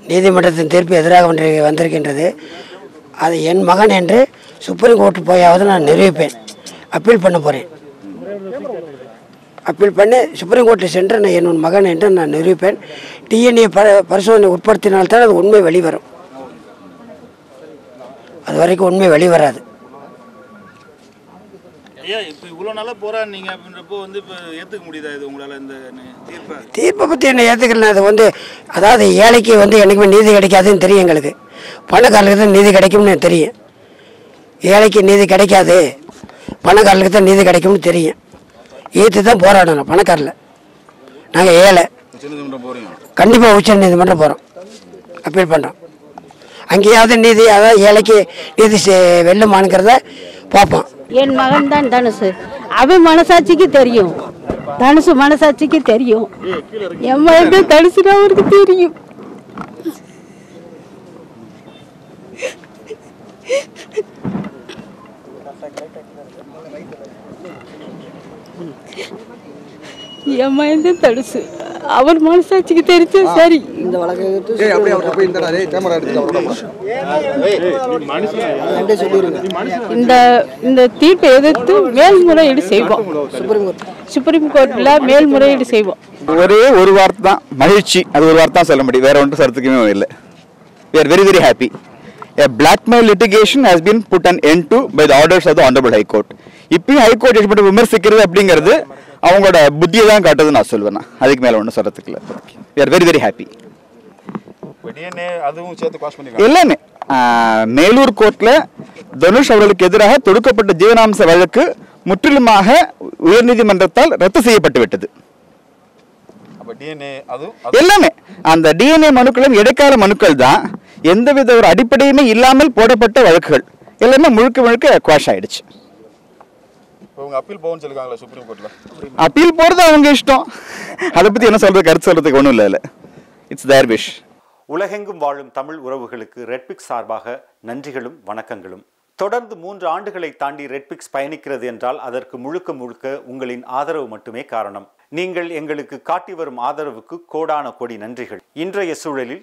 நீதிமன்றத்தின் தீர்ப்பு எதிராக வந்து- வந்திருக்கின்றது. அது என் மகன் என்று சுப்ரீம் கோர்ட்டு போயாவது நான் நிரூபிப்பேன். அப்பீல் பண்ண போகிறேன் அப்பீல் பண்ணி சுப்ரீம் கோர்ட்டில் சென்று நான் என் மகன் என்று நான் நிரூபிப்பேன். டிஎன்ஏ ப பரிசோதனை உட்படுத்தினால்தான் அது உண்மை வெளிவரும். அது வரைக்கும் உண்மை வெளிவராது. ஐயா இப்போ இவ்வளோ நாளாக போராடினீங்க அப்படின்றப்போ வந்து இப்போ ஏற்றுக்க முடியுதா இது உங்களால் இந்த தீர்ப்பை? தீர்ப்பை பற்றி என்ன ஏற்றுக்கல அது வந்து அதாவது ஏழைக்கு வந்து என்றைக்குமே நீதி கிடைக்காதுன்னு தெரியும் எங்களுக்கு. பணக்காரர்களுக்கு தான் நீதி கிடைக்கும்னு தெரியும். ஏழைக்கு நீதி கிடைக்காது பணக்காரர்களுக்கு தான் நீதி கிடைக்கும்னு தெரியும். ஈர்த்து தான் போராடணும் பணக்காரில் நாங்கள் ஏழை. கண்டிப்பாக உச்ச நீதிமன்றம் போகிறோம் அப்பீல் பண்ணுறோம் அங்கேயாவது நீதி அதாவது ஏழைக்கு நீதி செ- வெல்லுமானுங்கிறத பார்ப்போம் என் மகன் தான் தனுசு. அவன் மனசாட்சிக்கு தெரியும். தனுசு மனசாட்சிக்கு தெரியும். என் மகன் தான் தனுசுன்னு அவருக்கு தெரியும். என் மகன் தான் தனுசு அவர் மனசாட்சிக்கு தெரிஞ்சா சரி. ஏய் அப்படியே அவர்கிட்ட போய் இந்தடா டேய் கேமரா இந்த இந்த தீர்ப்பை எதிர்த்து மேல்முறையீடு செய்வோம். சுப்ரீம் கோர்ட்டில் மேல்முறையீடு செய்வோம். ஒரே ஒரு வார்த்தை தான் மகிழ்ச்சி. அது ஒரு வார்த்தை தான் சொல்ல முடியும். வேற ஒன்றும் சரத்துக்குமே இல்லை. We are very very happy a blackmail litigation has been put an end to by the orders of the honorable high court. இப்பயும் ஹை கோர்ட் ஜட்ஜ்மெண்ட் விமர்சிக்கிறது அப்படிங்கிறது அவங்களோட புத்தியை தான் காட்டுதுன்னு நான் சொல்லுவேன். அதுக்கு மேல ஒன்றும் சொல்றதுக்கு இல்லை. We are very very happy அதுவும் சேர்த்து பாஸ் ஆஹ், மேலூர் கோர்ட்ல தனுஷ் அவர்களுக்கு எதிராக தொடுக்கப்பட்ட ஜீவனாம்ச வழக்கு முற்றிலுமாக உயர்நீதிமன்றத்தால் ரத்து செய்யப்பட்டு விட்டது. எல்லாமே. அந்த டிஎன்ஏ மனுக்களும் இடைக்கால மனுக்கள் தான். எந்தவித ஒரு அடிப்படையுமே இல்லாமல் போடப்பட்ட வழக்குகள். எல்லாமே முழுக்க முழுக்க குவாஷ் ஆயிடுச்சு. அப்பீல் போறது அவங்க இஷ்டம். அதை பத்தி என்ன சொல்றது? கருத்து சொல்றதுக்கு ஒன்றும் இல்லை இட்ஸ் தேர் விஷ் உலகெங்கும் வாழும் தமிழ் உறவுகளுக்கு ரெட்பிக்ஸ் சார்பாக நன்றிகளும் வணக்கங்களும். தொடர்ந்து மூன்று ஆண்டுகளை தாண்டி ரெட்பிக்ஸ் பயணிக்கிறது என்றால் அதற்கு முழுக்க முழுக்க உங்களின் ஆதரவு மட்டுமே காரணம். நீங்கள் எங்களுக்கு காட்டி வரும் ஆதரவுக்கு கோடான கோடி நன்றிகள். இன்றைய சூழலில்